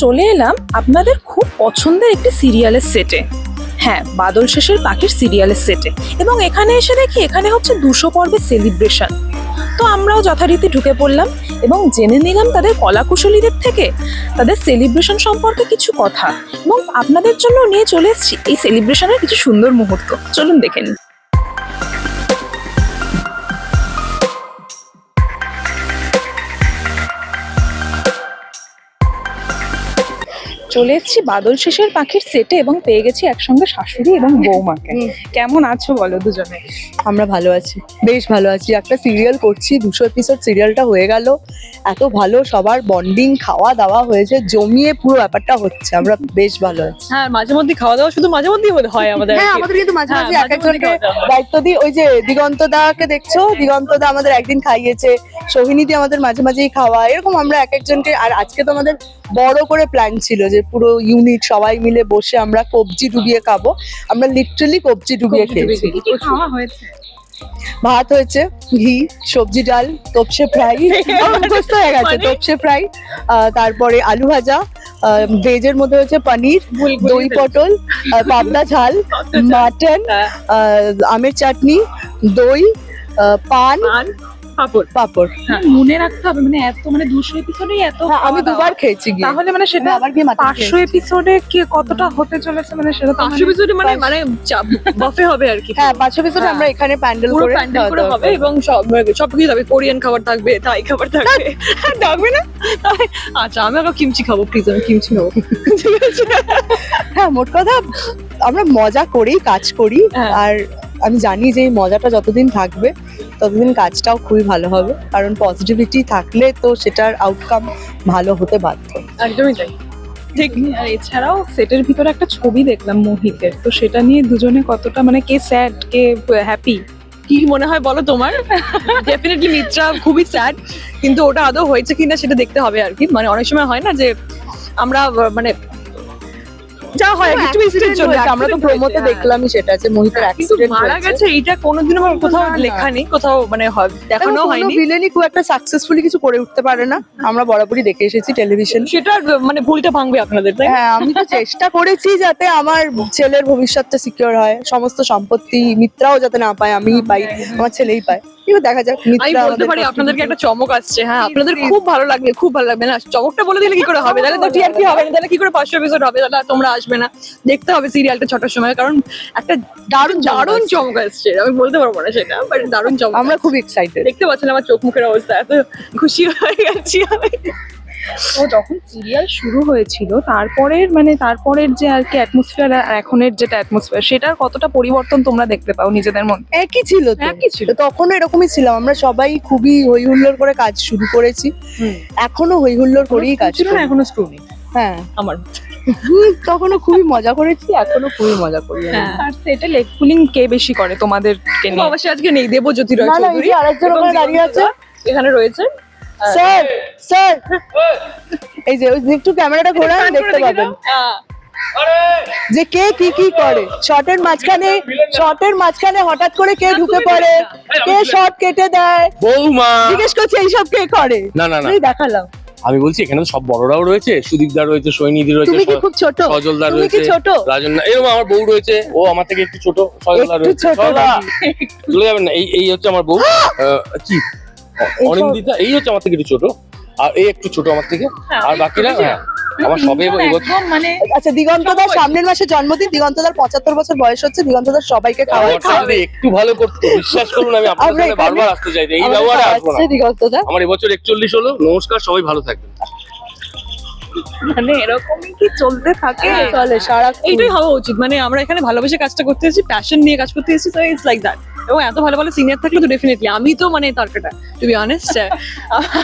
চলে এলাম আপনাদের খুব পছন্দের একটি সিরিয়ালের সেটে হ্যাঁ বাদল শেষের পাখির সিরিয়ালের সেটে এবং এখানে এসে দেখি এখানে হচ্ছে দুশো পর্বের সেলিব্রেশন তো আমরাও যথারীতি ঢুকে পড়লাম এবং জেনে নিলাম তাদের কলাকুশলীদের থেকে তাদের সেলিব্রেশন সম্পর্কে কিছু কথা। এবং আপনাদের জন্য নিয়ে চলে এসেছি এই সেলিব্রেশনের কিছু সুন্দর মুহূর্ত। চলুন দেখে নিন চলে এসেছি। বাদল শেষের পাখির সেটে এবং পেয়ে গেছি একসঙ্গে শাশুড়ি এবং বৌমাকে। কেমন আছো বলো দুজনে? আমরা ভালো আছি। বেশ ভালো আছি। একটা সিরিয়াল করছি দুশো এপিসোড সিরিয়ালটা হয়ে গেল। এত ভালো সবার বন্ডিং খাওয়া দাওয়া হয়েছে জমিয়ে পুরো ব্যাপারটা হচ্ছে। আমরা বেশ ভালো আছি। হ্যাঁ মাঝে মধ্যে খাওয়া দাওয়া শুধু মাঝে মধ্যেই হয় আমাদের হ্যাঁ আমাদের কিন্তু মাঝে হ্যাঁ, মাঝে এক মধ্যে একজনকে। দায়িত্ব দিই। ওই যে দিগন্ত দাকে দেখছ? দিগন্ত দা আমাদের একদিন খাইয়েছে। সোহিনীদি আমাদের মাঝে মাঝেই খাওয়া এরকম আমরা এক একজনকে আর আজকে তো আমাদের বড় করে প্ল্যান ছিল যে পুরো ইউনিট সবাই মিলে বসে আমরা কবজি ডুবিয়ে খাব। আমরা লিটারালি কবজি ডুবিয়ে খেয়েছি। কি খাওয়া হয়েছে। ভাত হয়েছে ঘি সবজি ডাল তোপসে ফ্রাই মুখস্থ হয়ে গেছে? তোপসে ফ্রাই তারপরে আলু ভাজা ভেজের মধ্যে হচ্ছে পনির দই পটল পাবদা ঝাল মাটন হ্যাঁ, আমের চাটনি দই পান, পাঁপড়। পাপড়। মনে রাখতে হবে মানে এত মানে দুশো এপিসোডে এত হ্যাঁ, আমি। দুবার খেয়েছি গিয়ে। তাহলে মানে সেটা আমি আবার গিয়ে পাঁচশো এপিসোডে কি কতটা হতে চলেছে মানে সেটা পাঁচশো মানে- episode এ মানে মানে বাফে হবে আর কি। হ্যাঁ পাঁচশো হ্যাঁ। আমরা এখানে প্যান্ডেল করে প্যান্ডেল করে হবে এবং সব সব কিছু থাকবে। কোরিয়ান খাবার থাকবে থাই খাবার থাকবে। হ্যাঁ, থাকবে না? আচ্ছা আমি আবার কিমচি খাব প্লিজ আমি কিমচি খাব। ঠিক আছে হ্যাঁ মোট কথা আমরা মজা করেই কাজ করি হ্যাঁ। আর আমি জানি যে এই মজাটা যতদিন থাকবে ততদিন কাজটাও খুবই ভালো হবে কারণ পজিটিভিটি থাকলে তো সেটার আউটকাম ভালো হতে বাধ্য। একদমই তাই। ঠিক আর এছাড়াও সেটের ভিতরে একটা ছবি দেখলাম মোহিতের তো সেটা নিয়ে দুজনে কতটা মানে কে স্যাড কে হ্যাপি কি মনে হয় বলো তোমার? ডেফিনেটলি মিত্রা খুবই স্যাড কিন্তু ওটা আদৌ হয়েছে কিনা সেটা দেখতে হবে আর কি। মানে অনেক সময় হয় না যে আমরা মানে যা হয় একটু Accident জন্য আমরা তো প্রোমোতে হ্যাঁ। দেখলাম সেটা আছে মোহিতের অ্যাক্সিডেন্ট মারা গেছে এটা কোনোদিনও আমার কোথাও। লেখা নেই কোথাও মানে হয়- দেখানো হয়নি। ভিলেনই খুব একটা সাকসেসফুলি কিছু করে উঠতে পারে না। আমরা বরাবরই দেখে এসেছি টেলিভিশন সেটার মানে ভুলটা ভাঙবে আপনাদের তাই হ্যাঁ আমি তো চেষ্টা করেছি যাতে আমার ছেলের ভবিষ্যৎটা সিকিউর হয় সমস্ত সম্পত্তি মিত্রাও যাতে না পায় আমিই পাই আমার ছেলেই পায়। দেখা যাক আমি বলতে পারি আপনাদেরকে একটা চমক আসছে হ্যাঁ আপনাদের খুব ভালো লাগবে খুব ভালো লাগবে না? চমকটা বলে দিলে কি করে হবে? তাহলে তো টিআরপি হবে? না তাহলে কি করে পাঁচশো এপিসোড হবে? তাহলে তোমরা আসবে না। দেখতে হবে সিরিয়ালটা ছটার সময় কারণ একটা দারুণ দারুণ চমক আসছে। আমি বলতে পারব না সেটা বাট দারুণ চমক আমরা খুব এক্সাইটেড দেখতে পাচ্ছেন আমার চোখ মুখের অবস্থা এত খুশি হয়ে গেছি আমি। তো যখন সিরিয়াল শুরু হয়েছিল তারপরের মানে তারপরের যে আর কি অ্যাটমসফিয়ার আর এখনের যেটা অ্যাটমসফিয়ার সেটার কতটা পরিবর্তন তোমরা দেখতে পাও নিজেদের মধ্যে? একই ছিল তো। একই ছিল। তখনও এরকমই ছিলাম। আমরা সবাই খুবই হই হুল্লোড় করে কাজ শুরু করেছি। এখনও হই হুল্লোড় করেই কাজ ছিল না করি। এখনও স্ক্রু নেই। হ্যাঁ। আমার। হুম, তখনও খুবই মজা করেছি এখনও খুবই মজা করি। আমি। হ্যাঁ। আর সেটা লেগ পুলিং কে বেশি করে তোমাদেরকে নিয়ে? অবশ্যই আজকে নেই দেবজ্যোতি রয় না না এই চৌধুরী। যে আরেকজন এবং ওখানে দাঁড়িয়ে আছে। এখানে রয়েছে। Sir sir. এই। যে ওই একটু ক্যামেরাটা ঘোরান Pan দেখতে দেখে পাবেন। হ্যাঁ। যে কে কি কি করে? শর্টের মাঝখানে শর্টের মাঝখানে হঠাৎ করে কে ঢুকে পড়ে? কে শর্ট কেটে দেয়? বৌমা। জিজ্ঞেস করছি এইসব কে করে? না না না। দেখালাম আমি বলছি এখানে সব বড়রাও রয়েছে সুদীপদা রয়েছে সৈনিধি রয়েছে তুমি কি খুব ছোট? সজলদা তুমি কি রয়েছে ছোট? রাজন এরকম আমার বউ রয়েছে ও আমার থেকে একটু ছোট সজলদা একটু রয়েছে? চলে যাবেন না এই এই হচ্ছে আমার বউ। আহ, কি? অনিন্দিতা এই হচ্ছে আমার থেকে একটু ছোট। আর এই একটু ছোট আমার থেকে। হ্যাঁ, আর বাকিরা হ্যাঁ আমার সবে একদম মানে আচ্ছা দিগন্তদার সামনের মাসে জন্মদিন দিগন্তদার পঁচাত্তর বছর বয়স হচ্ছে দিগন্তদার সবাইকে খাওয়াই একটু ভালো করতে বিশ্বাস করুন আমি এখানে- বারবার আসতে চাই এই ব্যবহারে আসব না। দিগন্তদা। আমার এবছর একচল্লিশ হলো। নমস্কার সবাই ভালো থাকবেন। মানে এরকমই কি চলতে থাকে? হ্যাঁ। চলে সারা এইটাই হওয়া উচিত। মানে আমরা এখানে ভালোবেসে কাজটা করতে এসেছি প্যাশন নিয়ে কাজ করতে এসেছি তো ইটস লাইক দ্যাট এবং এত ভালো ভালো সিনিয়র থাকলে তো ডেফিনেটলি আমি তো মানে তারকাটা টু বি অনেস্ট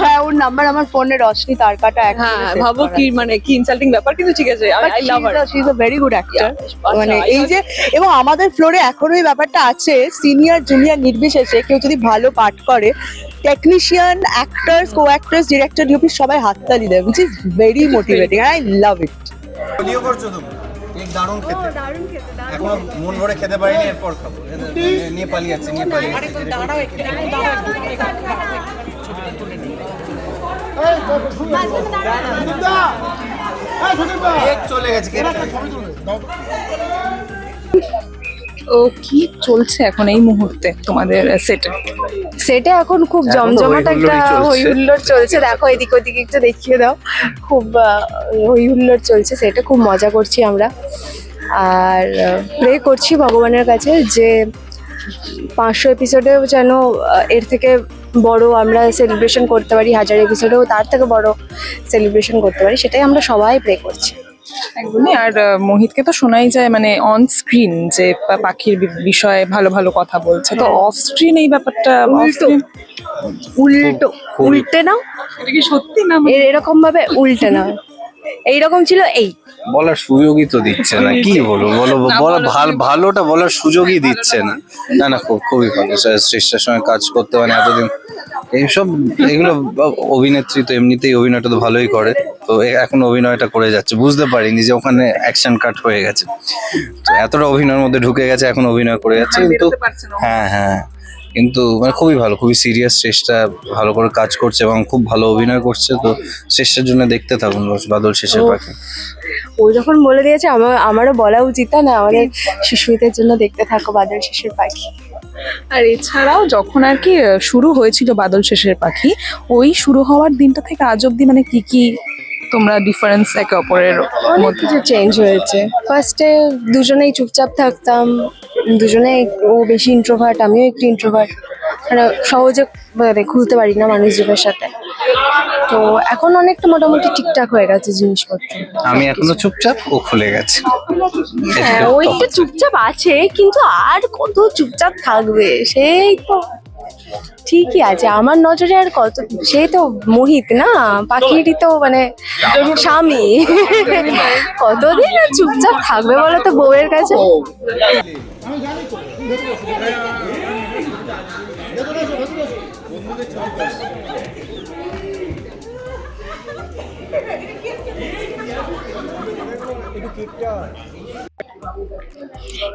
হ্যাঁ ওর নাম্বার আমার ফোনে রশনি তারকাটা হ্যাঁ ভাবো কি মানে কি ইনসাল্টিং ব্যাপার কিন্তু ঠিক আছে I love her she is a very good actor মানে আচ্ছা, এই যে এবং আমাদের ফ্লোরে এখনও এই ব্যাপারটা আছে সিনিয়র জুনিয়র নির্বিশেষে কেউ যদি ভালো পাঠ করে technician actors co actors director DOP সবাই হাততালি দেয় which is very motivating I love it video করছ তুমি কেক দারুণ খেতে এখনও মন ভরে খেতে পারিনি এরপর খাব নিয়ে- নিয়ে পালিয়ে যাচ্ছে নিয়ে পালিয়ে যাচ্ছে কেক চলে গেছে ও কি চলছে এখন এই মুহূর্তে তোমাদের সেটে সেটা এখন খুব জমজমাট একটা হই হুল্লোড় চলছে। দেখো এদিক ওদিক একটু দেখিয়ে দাও। খুব আহ, হই হুল্লোড় চলছে। সেটা খুব মজা করছি আমরা। আর প্রে করছি ভগবানের কাছে যে পাঁচশো এপিসোডেও যেন এর থেকে বড় আমরা সেলিব্রেশন করতে পারি হাজার এপিসোডেও তার থেকে বড় সেলিব্রেশন করতে পারি সেটাই আমরা সবাই প্রে করছি। একদমই। আর মোহিতকে তো শোনাই যায় মানে অন স্ক্রিন যে পাখির বিষয়ে ভালো ভালো কথা বলছে। তো অফ স্ক্রিন এই ব্যাপারটা উল্টো। উল্টো। উল্টে নাও এটা কি সত্যি না? এরকম ভাবে উল্টে নাও এইরকম ছিল এই। বলার সুযোগই তো দিচ্ছে না। কি বলব? বলো বলা ভালো ভালোটা বলার সুযোগই দিচ্ছে না না। না। খুব খুবই ভালো। শ্রেষ্ঠার সঙ্গে কাজ করতে মানে এতদিন এইসব এগুলো অভিনেত্রী তো এমনিতেই অভিনয়টা তো ভালোই করে। তো এখন অভিনয়টা করে যাচ্ছে। বুঝতে পারিনি যে ওখানে অ্যাকশন কাট হয়ে গেছে। তো এতটা অভিনয়ের মধ্যে ঢুকে গেছে এখন অভিনয় করে যাচ্ছে। কিন্তু হ্যাঁ হ্যাঁ। কিন্তু মানে খুবই ভালো খুবই সিরিয়াস চেষ্টা ভালো করে কাজ করছে এবং খুব ভালো অভিনয় করছে। তো শেষের জন্য দেখতে থাকুন বাদল শেষের পাখি। ও যখন বলে দিয়েছে আমার আমারও বলা উচিত না আমাদের শিশুদের জন্য দেখতে থাকো বাদল শিশুর পাখি। আর এছাড়াও যখন আর কি শুরু হয়েছিল বাদল শেষের পাখি ওই শুরু হওয়ার দিনটা থেকে আজ অব্দি মানে কি কি তোমরা ডিফারেন্স একে অপরের অনেক মধ্যে? কিছু চেঞ্জ হয়েছে। ফার্স্টে দুজনেই চুপচাপ থাকতাম দুজনে ও বেশি ইন্ট্রোভার্ট আমিও একটু ইন্ট্রোভার্ট মানে সহজে মানে খুলতে পারি না মানুষজনের সাথে। তো এখন অনেকটা মোটামুটি ঠিকঠাক হয়ে গেছে জিনিসপত্র। আমি এখনও চুপচাপ ও খুলে গেছে। হ্যাঁ ও একটু চুপচাপ আছে কিন্তু আর কত চুপচাপ থাকবে? সেই তো ঠিকই আছে আমার নজরে আর কত সে তো মোহিত না? পাখিরই তো মানে স্বামী। কতদিন আর চুপচাপ থাকবে বলো তো বউয়ের কাছে?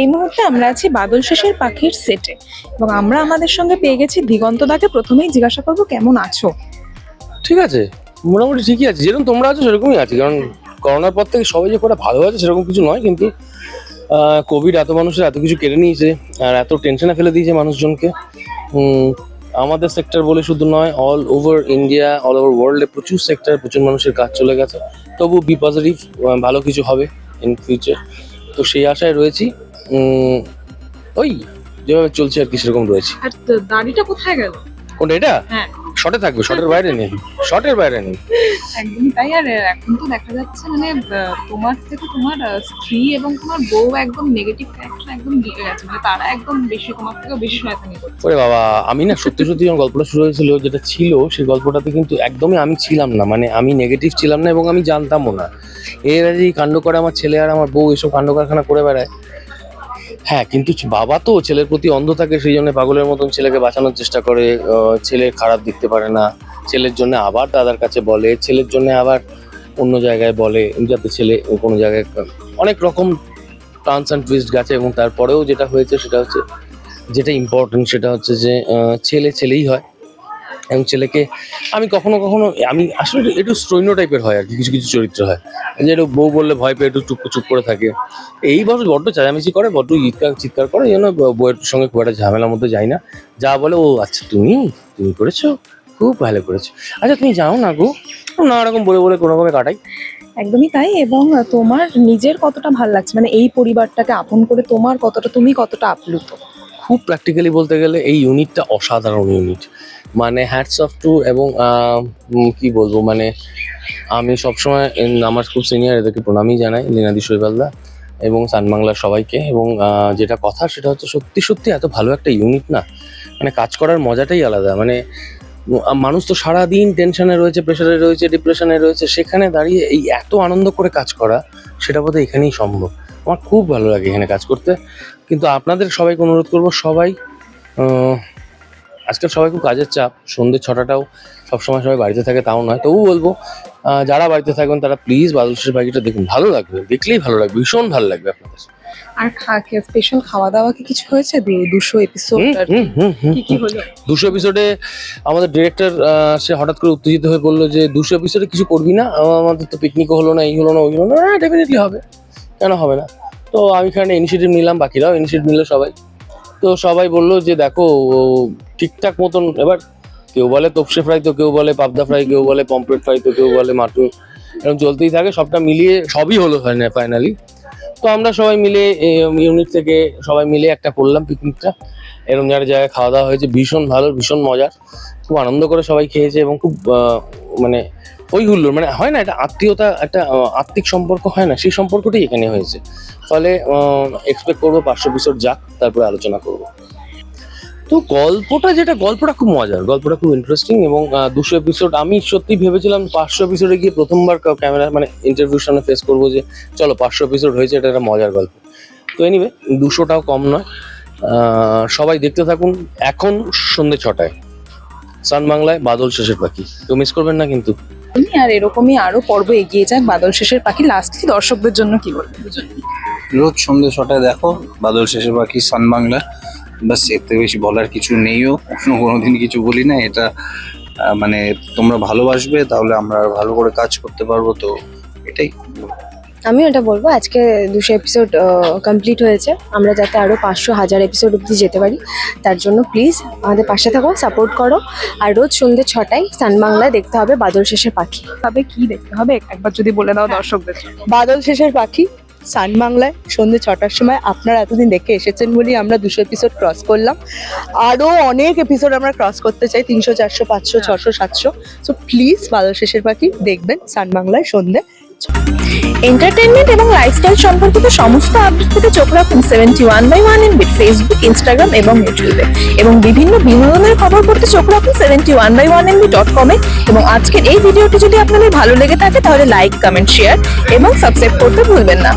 এই মুহূর্তে আমরা আছি বাদল শেষের পাখির সেটে এবং আমরা আমাদের সঙ্গে পেয়ে গেছি দিগন্ত দাকে। প্রথমেই জিজ্ঞাসা করব, কেমন আছো? ঠিক আছে, মোটামুটি ঠিকই আছে। যেরকম তোমরা আছো, সেরকমই আছে। কারণ করোনার পর থেকে সবাই যে করে ভালো আছে, সেরকম কিছু নয়। কিন্তু কোভিড এত মানুষের এত কিছু কেড়ে নিয়েছে আর এত টেনশনে ফেলে দিয়েছে মানুষজনকে। আমাদের সেক্টর বলে শুধু নয় all over India all over ওয়ার্ল্ডে প্রচুর সেক্টর প্রচুর মানুষের কাজ চলে গেছে। তবু বি পজিটিভ ভালো কিছু হবে। ইন ফিউচার তো সেই আশায় রয়েছি উম, ওই যেভাবে চলছে আর কি সেরকম রয়েছে। আর দাড়িটা কোথায় গেল? কোনটা এটা? হ্যাঁ। শর্টে থাকবে শর্টের বাইরে নেই। শর্টের বাইরে নেই। একদমই তাই আর এখন তো দেখা যাচ্ছে মানে তোমার থেকে তোমার স্ত্রী এবং তোমার বউ একদম নেগেটিভ ক্যারেক্টার একদম ঢুকে গেছে। মানে তারা একদম বেশি তোমার থেকে বেশি শয়তানি করছে। ওরে বাবা আমি না সত্যি সত্যি যখন গল্পটা শুরু হয়েছিল যেটা ছিল সেই গল্পটাতে কিন্তু একদমই আমি ছিলাম না। মানে আমি নেগেটিভ ছিলাম না এবং আমি জানতামও না। এর আগে কাণ্ড করে আমার ছেলে আর আমার বউ এসব কাণ্ড কারখানা করে বেড়ায়। হ্যাঁ কিন্তু বাবা তো ছেলের প্রতি অন্ধ থাকে, সেই জন্য পাগলের মতন ছেলেকে বাঁচানোর চেষ্টা করে। ছেলে ছেলের খারাপ দেখতে পারে না। ছেলের জন্য আবার দাদার কাছে বলে, ছেলের জন্য আবার অন্য জায়গায় বলে, যাতে ছেলে কোনো জায়গায় অনেক রকম টার্নস অ্যান্ড টুইস্ট গেছে এবং তারপরেও যেটা হয়েছে সেটা হচ্ছে, যেটা ইম্পর্টেন্ট সেটা হচ্ছে যে ছেলে ছেলেই হয়। এবং ছেলেকে আমি কখনো কখনো আমি আসলে একটু- স্ট্রৈন্য টাইপের হয় আর কি কিছু কিছু চরিত্র হয়। যে একটু বউ বললে ভয় পেয়ে একটু চুপ চুপ করে থাকে। এই বছর বড্ড চেঁচামেচি করে বড্ড চিৎকার চিৎকার করে ব- বউয়ের সঙ্গে খুব একটা ঝামেলার মধ্যে যাই না। যা বলে ও আচ্ছা তুমি? তুমি করেছ? খুব ভালো করেছ। আচ্ছা তুমি যাও না গো। নানা রকম বলে বলে কোনো রকমে কাটাই। একদমই তাই এবং তোমার নিজের কতটা ভালো লাগছে? মানে এই পরিবারটাকে আপন করে তোমার কতটা তুমি কতটা আপ্লুত? খুব প্র্যাকটিক্যালি বলতে গেলে এই ইউনিটটা অসাধারণ ইউনিট মানে হ্যাটস অফ টু এবং কি বলব মানে আমি সবসময় আমার খুব সিনিয়র এদেরকে প্রণামই জানাই, লীনাদি শৈবালদা এবং সানবাংলার সবাইকে এবং যেটা কথা সেটা হচ্ছে সত্যি সত্যি এত ভালো একটা ইউনিট না। মানে কাজ করার মজাটাই আলাদা। মানে মানুষ তো সারাদিন টেনশনে রয়েছে প্রেশারে রয়েছে ডিপ্রেশনে রয়েছে, সেখানে দাঁড়িয়ে এই এত আনন্দ করে কাজ করা, সেটা বোধহয় এখানেই সম্ভব। আমার খুব ভালো লাগে এখানে কাজ করতে। কিন্তু আপনাদের সবাইকে অনুরোধ করব সবাই আজকাল সবাই খুব কাজের চাপ সন্ধ্যে ছটাটাও সবসময় সবাই বাড়িতে থাকে তাও নয়। তবু বলব যারা বাড়িতে থাকবেন তারা প্লিজ বাদল শেষের পাখিটা দেখুন ভালো লাগবে দেখলেই ভালো লাগবে ভীষণ ভালো লাগবে আপনাদের আর স্পেশাল খাওয়া দাওয়া কি কিছু হয়েছে? দুশো এপিসোড। কি কি হলো? দুশো এপিসোডে আমাদের ডিরেক্টর সে হঠাৎ করে উত্তেজিত হয়ে বলল যে দুশো এপিসোডে কিছু করবি না? আমাদের তো পিকনিকও হলো না এই হলো না ওই হলো না। ডেফিনেটলি হবে কেন হবে না? তো আমি এখানে ইনিশিয়েটিভ নিলাম বাকিরাও ইনিশিয়েটিভ নিল সবাই। তো সবাই বলল যে, দেখো ঠিকঠাক মতন এবার কেউ বলে তপসে ফ্রাই, তো কেউ বলে পাবদা ফ্রাই, কেউ বলে পম্পলেট ফ্রাই, তো কেউ বলে মাটন। এরকম চলতেই থাকে, সবটা মিলিয়ে সবই হলো ফাইনালি। তো আমরা সবাই মিলে ইউনিট থেকে সবাই মিলে একটা করলাম পিকনিকটা এরকম যারা জায়গায় খাওয়া দাওয়া হয়েছে, ভীষণ ভালো, ভীষণ মজার। খুব আনন্দ করে সবাই খেয়েছে এবং খুব মানে ওই হুল্লোর মানে হয় না, একটা আত্মীয়তা, একটা আত্মিক সম্পর্ক হয় না, সেই সম্পর্কটাই এখানে হয়েছে। ফলে এক্সপেক্ট করব পাঁচশো এপিসোড যাক, তারপরে আলোচনা করব। তো গল্পটা যেটা, গল্পটা খুব মজার, গল্পটা খুব ইন্টারেস্টিং এবং দুশো এপিসোড আমি সত্যি ভেবেছিলাম পাঁচশো এপিসোডে গিয়ে প্রথমবার ক্যামেরা মানে ইন্টারভিউর সামনে ফেস করব যে, চলো পাঁচশো এপিসোড হয়েছে, এটা একটা মজার গল্প। তো এনিওয়ে দুশোটাও কম নয়। সবাই দেখতে থাকুন, এখন সন্ধ্যে ছটায়। সান বাংলায় বাদল শেষের পাখি। তো মিস করবেন না কিন্তু। আর এরকমই আরও পর্ব এগিয়ে যাক বাদল শেষের পাখি। লাস্টলি দর্শকদের জন্য কি বলবেন? রোজ সন্ধ্যে ছটায় দেখো, বাদল শেষের পাখি সান বাংলা। বাস থেকে বেশি বলার কিছু নেইও কোনো কোনোদিন কিছু বলি না। এটা মানে তোমরা ভালোবাসবে, তাহলে আমরা ভালো করে কাজ করতে পারব, তো এটাই। আমি এটা বলব আজকে দুশো এপিসোড কমপ্লিট হয়েছে। আমরা যাতে আরও পাঁচশো হাজার এপিসোড অবধি যেতে পারি তার জন্য প্লিজ আমাদের পাশে থাকো সাপোর্ট করো। আর রোজ সন্ধ্যে ছটায় সান বাংলায় দেখতে হবে বাদল শেষের পাখি। তবে কি দেখতে হবে? একবার যদি বলে দাও দর্শকদের বাদল শেষের পাখি সান বাংলায় সন্ধ্যে ছটার সময় আপনারা এতদিন দেখে এসেছেন বলেই আমরা দুশো এপিসোড ক্রস করলাম। আরও অনেক এপিসোড আমরা ক্রস করতে চাই তিনশো চারশো পাঁচশো ছশো সাতশো। সো প্লিজ বাদল শেষের পাখি দেখবেন সান বাংলায় সন্ধ্যে। এন্টারটেনমেন্ট এবং লাইফস্টাইল সম্পর্কিত সমস্ত আপডেট থেকে চোখ রাখুন seventy one by one N Facebook Instagram এবং ইউটিউবে এবং বিভিন্ন বিনোদনের খবর পড়তে চোখ রাখুন seventy one by one NB dot কমে এবং আজকের এই ভিডিওটি যদি আপনাদের ভালো লেগে থাকে, তাহলে লাইক কমেন্ট শেয়ার এবং সাবস্ক্রাইব করতে ভুলবেন না।